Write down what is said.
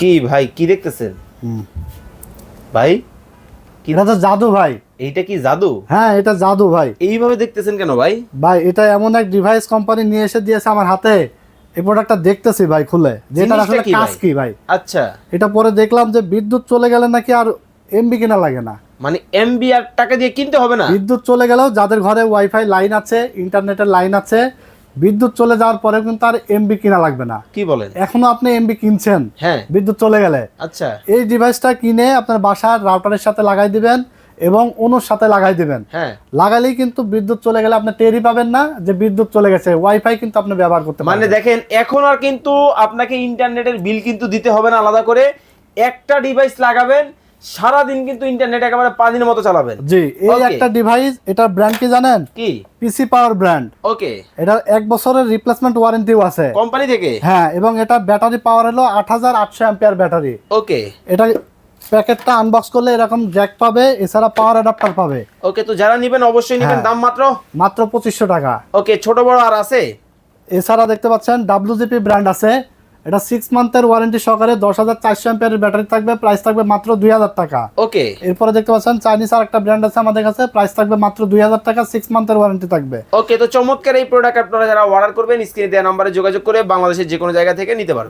কি ভাই কি দেখতেছেন। ভাই? এটা তো জাদু ভাই। এইটা কি জাদু? হ্যাঁ এটা জাদু ভাই। এইভাবে দেখতেছেন কেন ভাই? ভাই এটা এমন এক ডিভাইস কোম্পানি নিয়ে এসে দিয়েছে আমার হাতে। এই প্রোডাক্টটা দেখতেছি ভাই খুলে। যে এটা জিনিসটা আসলে কাজ কি ভাই? আচ্ছা। এটা পরে দেখলাম যে বিদ্যুৎ চলে গেলে নাকি আর এমবি কেনা লাগে না। মানে এমবি আর টাকা দিয়ে কিনতে হবে না? বিদ্যুৎ চলে গেলেও যাদের ঘরে ওয়াইফাই লাইন আছে ইন্টারনেটের লাইন আছে বিদ্যুৎ চলে যাওয়ার পরে কিন্তু আর এমবি কিনা লাগবে না। কি বলেন? এখনও আপনি এমবি কিনছেন। হ্যাঁ। বিদ্যুৎ চলে গেলে। আচ্ছা। এই ডিভাইসটা কিনে আপনার বাসার রাউটারের সাথে লাগাই দিবেন এবং অনুর সাথে লাগাই দিবেন। হ্যাঁ। লাগালেই কিন্তু বিদ্যুৎ চলে গেলে আপনি টেরই পাবেন না যে বিদ্যুৎ চলে গেছে। ওয়াইফাই কিন্তু আপনি ব্যবহার করতে মানে দেখেন এখন আর কিন্তু আপনাকে ইন্টারনেটের বিল কিন্তু দিতে হবে না আলাদা করে। একটা ডিভাইস লাগাবেন সারা দিন কিন্তু ইন্টারনেট একেবারে পানির মতো চালাবেন। জি এই একটা ডিভাইস এটার ব্র্যান্ড কি জানেন? কি? পিসি পাওয়ার ব্র্যান্ড ওকে এটা এক বছরের রিপ্লেসমেন্ট ওয়ারেন্টিও আছে। কোম্পানি থেকে? হ্যাঁ এবং এটা ব্যাটারি পাওয়ার হলো আট হাজার আটশো অ্যাম্পিয়ার ব্যাটারি ওকে এটা প্যাকেটটা আনবক্স করলে এরকম জ্যাক পাবে এছাড়া পাওয়ার অ্যাডাপ্টার পাবে। ওকে তো যারা নেবেন অবশ্যই নেবেন। হ্যাঁ। দাম মাত্র? মাত্র পঁচিশশো টাকা। ওকে ছোট বড় আর আছে? এছাড়া দেখতে পাচ্ছেন ডাব্লিউজিপি ব্র্যান্ড আছে। এটা সিক্স মান্থের ওয়ারেন্টি সহকারে দশ হাজার চারশো অ্যাম্পিয়ারের ব্যাটারি থাকবে প্রাইস থাকবে মাত্র দুই হাজার টাকা। ওকে এরপরে দেখতে পাচ্ছেন চাইনিজ আর একটা ব্র্যান্ড আছে আমাদের কাছে প্রাইস থাকবে মাত্র দুই হাজার টাকা সিক্স মান্থের ওয়ারেন্টি থাকবে। ওকে তো চমৎকার এই প্রোডাক্ট আপনারা যারা অর্ডার করবেন স্ক্রিনে দেওয়া নাম্বারে যোগাযোগ করে বাংলাদেশের যে কোনো জায়গা থেকে নিতে পারবেন।